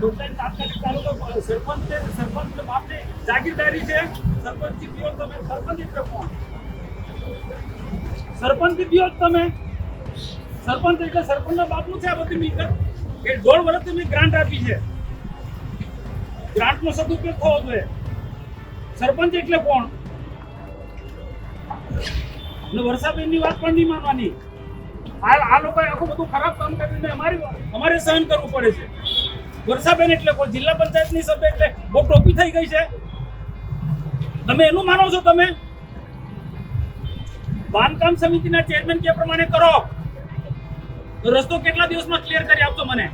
દોડતાની તાત્કાલિક તાલુકો સરપંચ છે સરપંચ એટલે જાગીરદારી છે. સરપંચ પીઓ તમે સરપંચ સરપંચથી પીઓ તમે. સરપંચ એટલે સરપંચના બાપનું છે આ બધી મિલકત. એ દોઢ વર્ષથી મેં ગ્રાન્ટ આપી છે. ગ્રાન્ટનો સદુપયોગ થવો જોઈએ. સરપંચ એટલે કોણ? અને વર્ષાબેનની વાત પણ નહીં માનવાની. આ આ લોકોએ આખું બધું ખરાબ કામ કરીને અમારી અમારે સહન કરવું પડે છે. વર્ષાબેન એટલે કોઈ જિલ્લા પંચાયતની સભ્ય એટલે બહુ ટોપી થઈ ગઈ છે. તમે એનું માનો છો તમે? બાંધકામ સમિતિના ચેરમેન કે પ્રમાણે કરો. રસ્તો કેટલા દિવસમાં ક્લિયર કરી આપજો મને?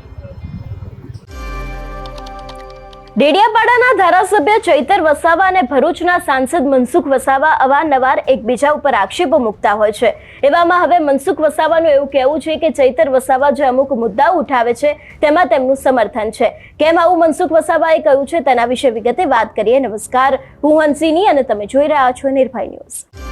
ડેડિયાપાડાના ધારાસભ્ય ચૈતર વસાવા અને ભરૂચના સાંસદ મનસુખ વસાવા અવારનવાર એકબીજા ઉપર આક્ષેપો મૂકતા હોય છે. એવામાં હવે મનસુખ વસાવાનું એવું કહેવું છે કે ચૈતર વસાવા જે અમુક મુદ્દાઓ ઉઠાવે છે, તેમાં તેમનું સમર્થન છે. કેમ આવું મનસુખ વસાવાએ કહ્યું છે તેના વિશે વિગતે વાત કરીએ. નમસ્કાર, હું હંસિની અને તમે જોઈ રહ્યા છો નિર્ભય ન્યૂઝ.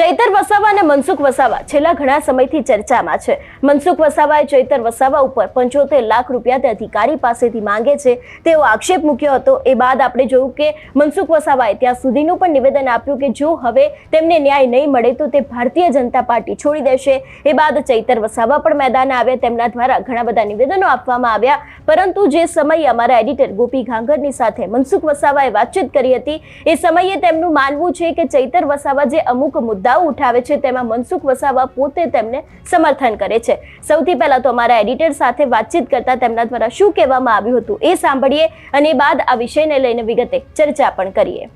ચૈતર વસાવા અને મનસુખ વસાવા છેલ્લા ઘણા સમયથી ચર્ચામાં છે. મનસુખ વસાવાએ ચૈતર વસાવા ઉપર પંચોતેર લાખ રૂપિયા તે અધિકારી પાસેથી માંગે છે. તેવો આક્ષેપ મૂક્યો હતો. એ બાદ આપણે જોયું કે મનસુખ વસાવાએ ત્યાં સુધીનું પણ નિવેદન આપ્યું કે જો હવે તેમને ન્યાય નહીં મળે તો તે ભારતીય જનતા પાર્ટી છોડી દેશે. એ બાદ ચૈતર વસાવા પણ મેદાને આવ્યા. તેમના દ્વારા ઘણા બધા નિવેદનો આપવામાં આવ્યા. પરંતુ જે સમયે અમારા એડિટર ગોપી ઘાંઘરની સાથે મનસુખ વસાવાએ વાતચીત કરી હતી, એ સમયે તેમનું માનવું છે કે ચૈતર વસાવા જે અમુક મુદ્દાઓ ઉઠાવે છે તેમાં મનસુખ વસાવા પોતે તેમને સમર્થન કરે છે. સૌથી પહેલા તો અમારા એડિટર સાથે વાતચીત કરતા તેમના દ્વારા શું કહેવામાં આવ્યું હતું એ સાંભળીએ અને બાદ આ વિષયને લઈને વિગતે ચર્ચા પણ કરીએ.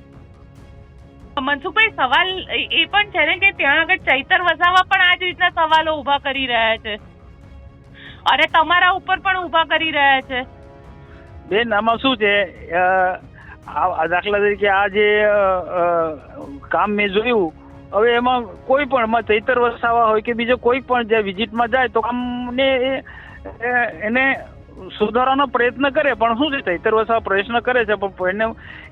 મનસુખભાઈ સવાલ એ પણ છે ને કે ત્યાં આગળ ચૈતર વસાવા પણ આ જ રીતના સવાલો ઊભા કરી રહ્યા છે. અને તમારા ઉપર પણ ઊભા કરી રહ્યા છે. બેન આમાં શું છે? આ આ દાખલા તરીકે આ જે કામ મેં જોયું હવે એમાં કોઈ પણ, એમાં ચૈતર વસાવા હોય કે બીજો કોઈ પણ જે વિઝિટમાં જાય, તો એ- એને સુધારવાનો પ્રયત્ન કરે, પણ શું છે, ચૈતર વસાવા પ્રયત્ન કરે છે, પણ એને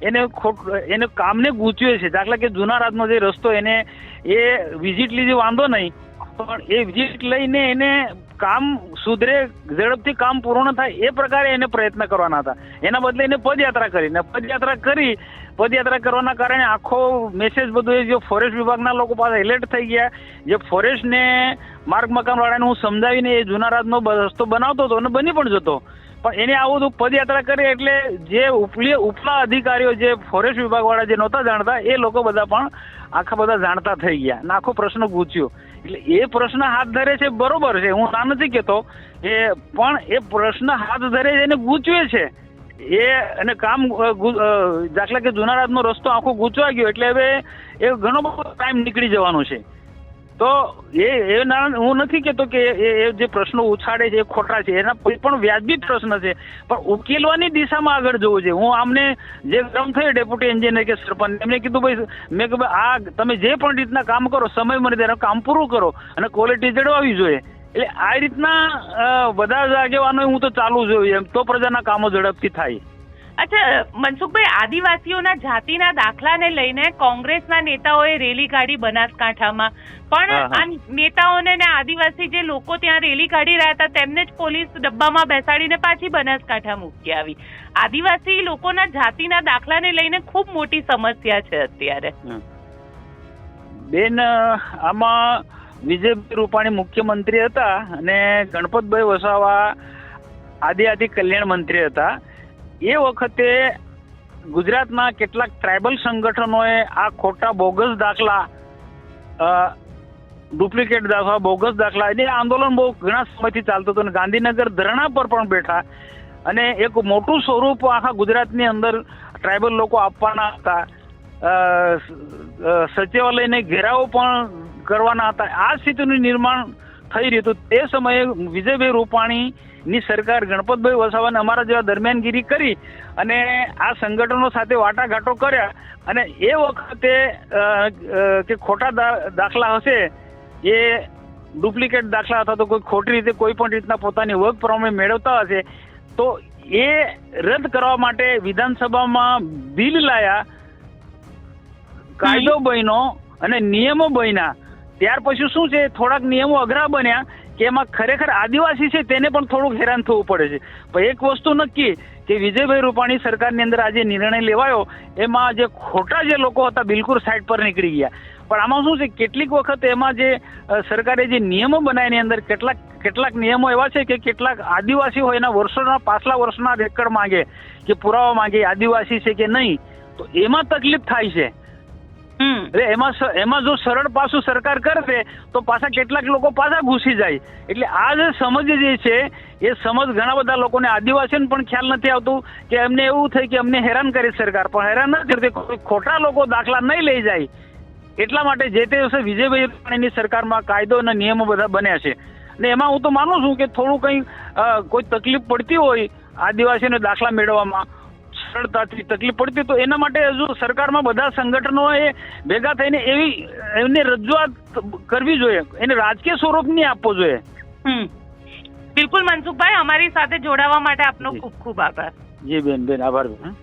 એને ખોટ, એને કામને ગૂંચવે છે. દાખલા કે જૂના રાતનો જે રસ્તો એને, એ વિઝિટ લીધી, વાંધો નહીં, પણ એ વિઝિટ લઈને એને કામ સુધરે, ઝડપથી કામ પૂર્ણ થાય એ પ્રકારે એને પ્રયત્ન કરવાના હતા. એના બદલે એને પદયાત્રા કરી. ને પદયાત્રા કરી, પદયાત્રા કરવાના કારણે આખો મેસેજ બધું એ જે ફોરેસ્ટ વિભાગના લોકો પાસે એલર્ટ થઈ ગયા. જે ફોરેસ્ટને માર્ગ મકાનવાળાને હું સમજાવીને એ જૂના રાજનો રસ્તો બનાવતો હતો અને બની પણ જતો. પણ એને આવું બધું પદયાત્રા કરી એટલે જે ઉપલી, ઉપલા અધિકારીઓ, જે ફોરેસ્ટ વિભાગવાળા જે નહોતા જાણતા, એ લોકો બધા પણ આખા બધા જાણતા થઈ ગયા અને આખો પ્રશ્ન ગૂંચ્યો. એટલે એ પ્રશ્ન હાથ ધરે છે બરોબર છે, હું ના નથી કહેતો એ પણ એ પ્રશ્ન હાથ ધરે છે એને ગૂંચવે છે. એ અને કામ દાખલા કે જૂના રસ્તો આખો ગૂંચવા ગયો એટલે હવે એ ઘણો બધો ટાઈમ નીકળી જવાનો છે. તો એ એ ના હું નથી કહેતો કે એ જે પ્રશ્નો ઉછાળે છે એ ખોટા છે એના કોઈ પણ વ્યાજબી પ્રશ્ન છે. પણ ઉકેલવાની દિશામાં આગળ જવું છે. હું આમને જે ગરમ થયું ડેપ્યુટી એન્જિનિયર કે સરપંચ એમને કીધું ભાઈ મેં ભાઈ, આ તમે જે પણ રીતના કામ કરો સમય મને ત્યારે કામ પૂરું કરો અને ક્વોલિટી જળવાવી જોઈએ. એટલે આ રીતના બધા આગેવાનો હું તો ચાલુ જોયું એમ. તો પ્રજાના કામો ઝડપથી થાય. અચ્છા મનસુખભાઈ આદિવાસીઓના જાતિના દાખલાને લઈને કોંગ્રેસના નેતાઓએ રેલી કાઢી બનાસકાંઠામાં. પણ. આ નેતાઓને ને આદિવાસી જે લોકો ત્યાં રેલી કાઢી રહ્યા હતા તેમને જ પોલીસ ડબ્બામાં બેસાડીને પાછી બનાસકાંઠા મૂકી આવી. આદિવાસી લોકોના જાતિના દાખલાને લઈને ખૂબ મોટી સમસ્યા છે અત્યારે. બેન આમાં વિજયભાઈ રૂપાણી મુખ્યમંત્રી હતા અને ગણપતભાઈ વસાવા આદિજાતિ કલ્યાણ મંત્રી હતા. એ વખતે ગુજરાતના કેટલાક ટ્રાઇબલ સંગઠનોએ આ ખોટા બોગસ દાખલા ડુપ્લિકેટ દાખલા, બોગસ દાખલા એને આંદોલન બહુ ઘણા સમયથી ચાલતું હતું અને ગાંધીનગર ધરણા પર પણ બેઠા અને એક મોટું સ્વરૂપ આખા ગુજરાતની અંદર ટ્રાઇબલ લોકો આપવાના હતા. સચિવાલયને ઘેરાવો પણ કરવાના હતા. આ સ્થિતિનું નિર્માણ થઈ રહ્યું હતું. તે સમયે વિજયભાઈ રૂપાણીની સરકાર ગણપતભાઈ વસાવાને અમારા જેવા દરમિયાનગીરી કરી અને આ સંગઠનો સાથે વાટાઘાટો કર્યા અને એ વખતે કે ખોટા દાખલા હશે એ ડુપ્લિકેટ દાખલા અથવા તો કોઈ ખોટી રીતે કોઈ પણ રીતના પોતાની વર્ક પ્રમાણે મેળવતા હશે, તો એ રદ કરવા માટે વિધાનસભામાં બિલ લાયા, કાયદો બન્યો અને નિયમો બન્યા. ત્યાર પછી શું છે? થોડાક નિયમો અઘરા બન્યા. એમાં ખરેખર આદિવાસી છે તેને પણ થોડુંક હેરાન થવું પડે છે. પણ એક વસ્તુ નક્કી કે વિજયભાઈ રૂપાણી સરકારની અંદર આજે નિર્ણય લેવાયો, એમાં જે ખોટા જે લોકો હતા બિલકુલ સાઈડ પર નીકળી ગયા. પણ આમાં શું છે, કેટલીક વખત એમાં જે સરકારે જે નિયમો બનાવ્યા અંદર કેટલાક કેટલાક નિયમો એવા છે કે કેટલાક આદિવાસી હોય એના વર્ષોના, પાછલા વર્ષના રેકર્ડ માંગે કે પુરાવા માંગે, આદિવાસી છે કે નહીં. તો એમાં તકલીફ થાય છે. એટલે એમાં એમાં જો સરળ પાસું સરકાર કરશે, તો પાછા કેટલાક લોકો પાછા ઘૂસી જાય. એટલે આ જે સમજ જે છે, એ સમજ ઘણા બધા લોકોને આદિવાસીને પણ ખ્યાલ નથી આવતું કે એમને એવું થાય કે અમને હેરાન કરી સરકાર. પણ હેરાન ના કરતી ખોટા લોકો દાખલા નહીં લઈ જાય. એટલા માટે જે તે દિવસે વિજયભાઈ રૂપાણીની સરકારમાં કાયદો અને નિયમો બધા બન્યા છે. ને એમાં હું તો માનું છું કે થોડું કંઈ કોઈ તકલીફ પડતી હોય આદિવાસીઓને દાખલા મેળવવામાં સરળતાથી તકલીફ પડતી તો એના માટે હજુ સરકારમાં બધા સંગઠનોએ ભેગા થઈને એવી એમને રજૂઆત કરવી જોઈએ. એને રાજકીય સ્વરૂપ નહીં આપવો જોઈએ. બિલકુલ મનસુખભાઈ અમારી સાથે જોડાવા માટે આપનો ખૂબ ખૂબ આભાર. જી બેન બેન આભાર. બેન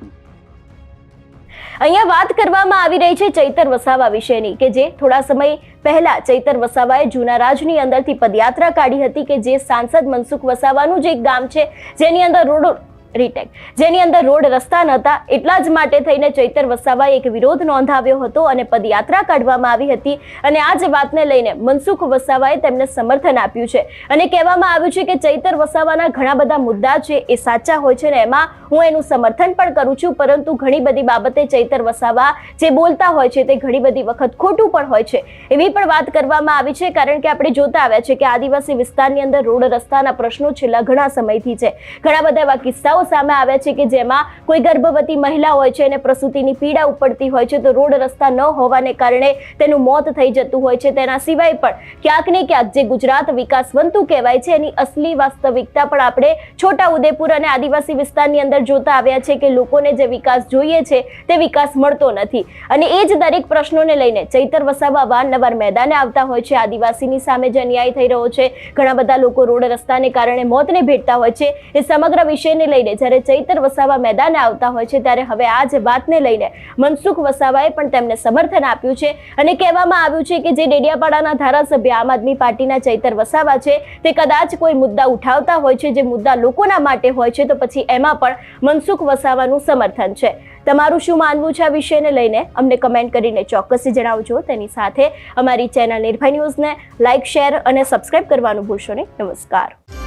અહીંયા વાત કરવામાં આવી રહી છે ચૈતર વસાવા વિશેની કે જે થોડા સમય પહેલા ચૈતર વસાવાએ જૂના રાજની અંદરથી પદયાત્રા કાઢી હતી કે જે સાંસદ મનસુખ વસાવાનું જે એક ગામ છે જેની અંદર રોડ રીટેક જેની અંદર રોડ રસ્તા નહોતા, એટલા જ માટે થઈને ચૈતર વસાવાએ એક વિરોધ નોંધાવ્યો હતો અને પદયાત્રા કાઢવામાં આવી હતી. અને આ જ વાતને લઈને મનસુખ વસાવાએ તેમને સમર્થન આપ્યું છે. અને કહેવામાં આવ્યું છે કે ચૈતર વસાવાના ઘણા બધા મુદ્દા છે એ સાચા હોય છે ને એમાં હું એનું સમર્થન પણ કરું છું, પરંતુ ઘણી બધી બાબતે ચૈતર વસાવા જે બોલતા હોય છે તે ઘણી બધી વખત ખોટું પણ હોય છે. એવી પણ વાત કરવામાં આવી છે, કારણ કે આપણે જોતા આવ્યા છે કે આદિવાસી વિસ્તારની અંદર રોડ રસ્તાના પ્રશ્નો છેલ્લા ઘણા સમયથી છે. ઘણા બધા એવા કિસ્સાઓ સામે આવ્યા છે કે જેમાં કોઈ ગર્ભવતી મહિલા હોય છે અને પ્રસૂતિની પીડા ઉપડતી હોય છે તો રોડ રસ્તા ન હોવાને કારણે તેનું મોત થઈ જતું હોય છે. તેના સિવાય પણ ક્યાંક ને ક્યાંક જે ગુજરાત વિકાસવંતુ કહેવાય છે, એની અસલી વાસ્તવિકતા પણ આપણે છોટા ઉદેપુર અને આદિવાસી વિસ્તારની અંદર જોતા આવ્યા છે કે લોકોને જે વિકાસ જોઈએ છે તે વિકાસ મળતો નથી. અને એ જ દરેક પ્રશ્નોને લઈને ચૈતર વસાવા વારનવાર મેદાને આવતા હોય છે. આદિવાસીની સામે જે અન્યાય થઈ રહ્યો છે, ઘણા બધા લોકો રોડ રસ્તાને કારણે મોતને ભેટતા હોય છે. એ સમગ્ર વિષયને લઈને જ્યારે ચૈતર વસાવા મેદાને આવતા હોય છે, ત્યારે હવે આ જ વાતને લઈને મનસુખ વસાવાએ પણ તેમને સમર્થન આપ્યું છે અને કહેવામાં આવ્યું છે કે જે ડેડિયાપાડાના ધારાસભ્ય આમ આદમી પાર્ટીના ચૈતર વસાવા છે, તે કદાચ કોઈ મુદ્દા ઉઠાવતા હોય છે, જે મુદ્દા લોકોના માટે હોય છે, તો પછી એમાં પણ મનસુખ વસાવાનું સમર્થન છે. તમારું શું માનવું છે આ વિષયને લઈને? અમને કમેન્ટ કરીને ચોક્કસથી જણાવજો. તેની સાથે અમારી ચેનલ નિર્ભય ન્યૂઝને લાઇક શેર અને સબસ્ક્રાઇબ કરવાનું ભૂલશો નહીં. નમસ્કાર.